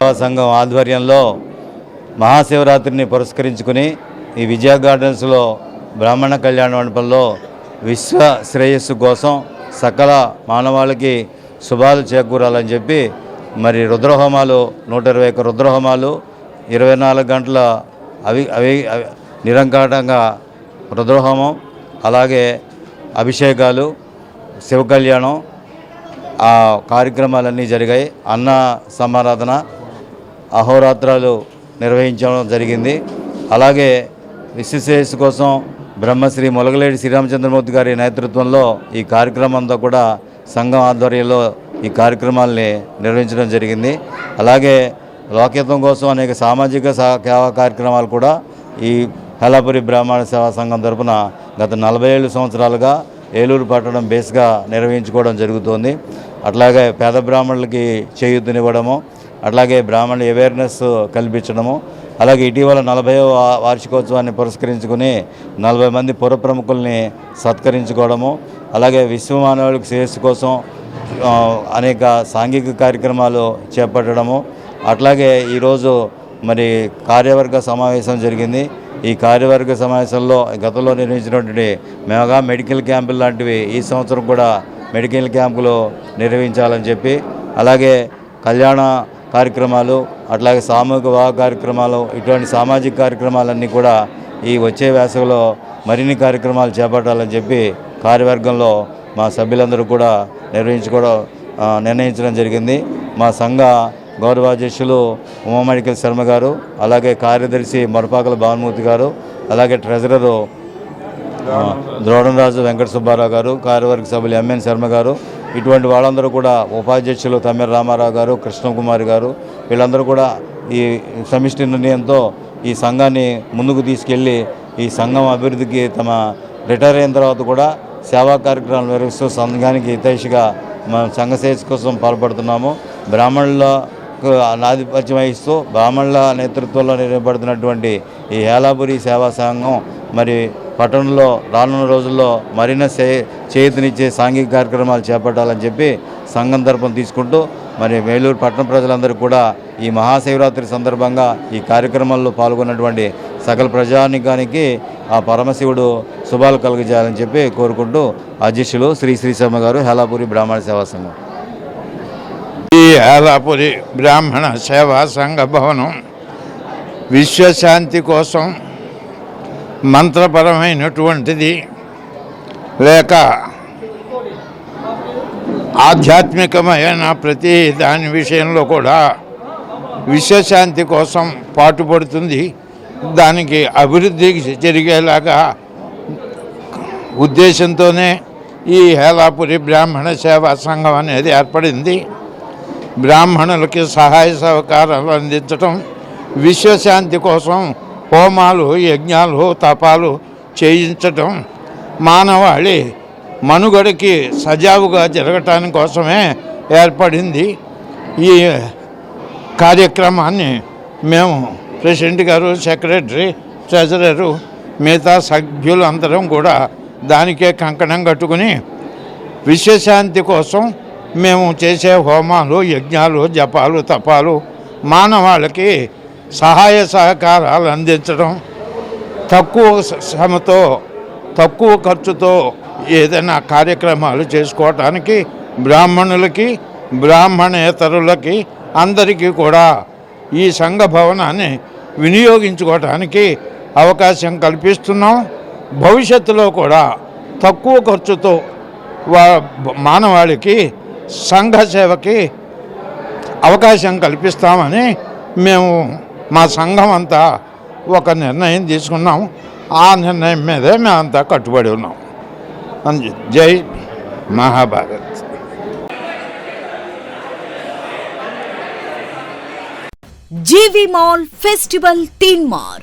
సేవా సంఘం ఆధ్వర్యంలో మహాశివరాత్రిని పురస్కరించుకుని ఈ విజయ గార్డెన్స్లో బ్రాహ్మణ కళ్యాణ మండపంలో విశ్వ శ్రేయస్సు కోసం సకల మానవాళికి శుభాలు చేకూరాలని చెప్పి మరి రుద్రహోమాలు నూట ఇరవై ఒక్క రుద్రహోమాలు ఇరవై నాలుగు గంటల అవి అవి అవి నిరంకాటంగా రుద్రహోమం అలాగే అభిషేకాలు శివ కళ్యాణం ఆ కార్యక్రమాలన్నీ జరిగాయి. అన్న సమారాధన అహోరాత్రాలు నిర్వహించడం జరిగింది. అలాగే విశ్వశ్రేయస్సు కోసం బ్రహ్మశ్రీ మొలగలేడి శ్రీరామచంద్రమూర్తి గారి నేతృత్వంలో ఈ కార్యక్రమం అంతా కూడా సంఘం ఆధ్వర్యంలో ఈ కార్యక్రమాల్ని నిర్వహించడం జరిగింది. అలాగే లోకేతం కోసం అనేక సామాజిక సేవా కార్యక్రమాలు కూడా ఈ హెలాపురి బ్రాహ్మణ సేవా సంఘం తరఫున గత నలభై ఏళ్ళు సంవత్సరాలుగా ఏలూరు పట్టణం బేస్గా నిర్వహించుకోవడం జరుగుతోంది. అట్లాగే పేద బ్రాహ్మణులకి చేయూతనివ్వడము అట్లాగే బ్రాహ్మణులు అవేర్నెస్ కల్పించడము. అలాగే ఇటీవల నలభై వార్షికోత్సవాన్ని పురస్కరించుకుని నలభై మంది పుర ప్రముఖుల్ని సత్కరించుకోవడము. అలాగే విశ్వమానవులకు శ్రేయస్సు కోసం అనేక సాంఘిక కార్యక్రమాలు చేపట్టడము. అట్లాగే ఈరోజు మరి కార్యవర్గ సమావేశం జరిగింది. ఈ కార్యవర్గ సమావేశంలో గతంలో నిర్వహించినటువంటి మెగా మెడికల్ క్యాంపులు లాంటివి ఈ సంవత్సరం కూడా మెడికల్ క్యాంపులు నిర్వహించాలని చెప్పి అలాగే కళ్యాణ కార్యక్రమాలు అట్లాగే సామూహిక వివాహ కార్యక్రమాలు ఇటువంటి సామాజిక కార్యక్రమాలన్నీ కూడా ఈ వచ్చే వేసవిలో మరిన్ని కార్యక్రమాలు చేపట్టాలని చెప్పి కార్యవర్గంలో మా సభ్యులందరూ కూడా నిర్వహించుకోవడం నిర్ణయించడం జరిగింది. మా సంఘ గౌరవాధ్యక్షులు ఉమామెడికల్ శర్మ గారు అలాగే కార్యదర్శి మరపాకల భానుమూర్తి గారు అలాగే ట్రెజరరు ద్రోణరాజు వెంకట సుబ్బారావు గారు కార్యవర్గ సభ్యులు ఎంఎన్ శర్మ గారు ఇటువంటి వాళ్ళందరూ కూడా ఉపాధ్యక్షులు తమ్మిర రామారావు గారు కృష్ణకుమారి గారు వీళ్ళందరూ కూడా ఈ సమిష్టి నిర్ణయంతో ఈ సంఘాన్ని ముందుకు తీసుకెళ్ళి ఈ సంఘం అభివృద్ధికి తమ రిటైర్ అయిన తర్వాత కూడా సేవా కార్యక్రమాలు నిర్వహిస్తూ సంఘానికి హితైషిగా మనం సంఘ సేవ కోసం పాల్పడుతున్నాము. బ్రాహ్మణులకు ఆధిపత్యం వహిస్తూ బ్రాహ్మణుల నేతృత్వంలో నిర్వహించబడుతున్నటువంటి ఈ హేలాపురి సేవా సంఘం మరి పట్టణంలో రానున్న రోజుల్లో మరిన్న సే చేతినిచ్చే సాంఘిక కార్యక్రమాలు చేపట్టాలని చెప్పి సంఘం తరపున తీసుకుంటూ మరి వేలూరు పట్టణ ప్రజలందరూ కూడా ఈ మహాశివరాత్రి సందర్భంగా ఈ కార్యక్రమాల్లో పాల్గొన్నటువంటి సకల ప్రజానికానికి ఆ పరమశివుడు శుభాలు కలుగజేయాలని చెప్పి కోరుకుంటూ అధ్యక్షులు శ్రీ శ్రీశర్మ గారు హేలాపురి బ్రాహ్మణ సేవా సంఘం. ఈ హేలాపురి బ్రాహ్మణ సేవా సంఘ భవనం విశ్వశాంతి కోసం మంత్రపరమైనటువంటిది లేక ఆధ్యాత్మికమైన ప్రతి దాని విషయంలో కూడా విశ్వశాంతి కోసం పాటుపడుతుంది. దానికి అభివృద్ధి జరిగేలాగా ఉద్దేశంతోనే ఈ హేలాపురి బ్రాహ్మణ సేవా సంఘం అనేది ఏర్పడింది. బ్రాహ్మణులకి సహాయ సహకారాలు అందించటం విశ్వశాంతి కోసం హోమాలు యజ్ఞాలు తపాలు చేయించటం మానవాళి మనుగడకి సజావుగా జరగటాని కోసమే ఏర్పడింది. ఈ కార్యక్రమాన్ని మేము ప్రెసిడెంట్ గారు సెక్రటరీ ట్రెజరరు మిగతా సభ్యులు అందరం కూడా దానికే కంకణం కట్టుకుని విశ్వశాంతి కోసం మేము చేసే హోమాలు యజ్ఞాలు జపాలు తపాలు మానవాళికి సహాయ సహకారాలు అందించడం తక్కువ శ్రమతో తక్కువ ఖర్చుతో ఏదైనా కార్యక్రమాలు చేసుకోవటానికి బ్రాహ్మణులకి బ్రాహ్మణేతరులకి అందరికీ కూడా ఈ సంఘ భవనాన్ని వినియోగించుకోవటానికి అవకాశం కల్పిస్తున్నాం. భవిష్యత్తులో కూడా తక్కువ ఖర్చుతో వా మానవాళికి సంఘ సేవకి అవకాశం కల్పిస్తామని మేము మా సంఘం అంతా ఒక నిర్ణయం తీసుకున్నాం. ఆ నిర్ణయం మీదే మేమంతా కట్టుబడి ఉన్నాం. అని జై మహాభారత్. జీవి మాల్ ఫెస్టివల్ తీన్ మార్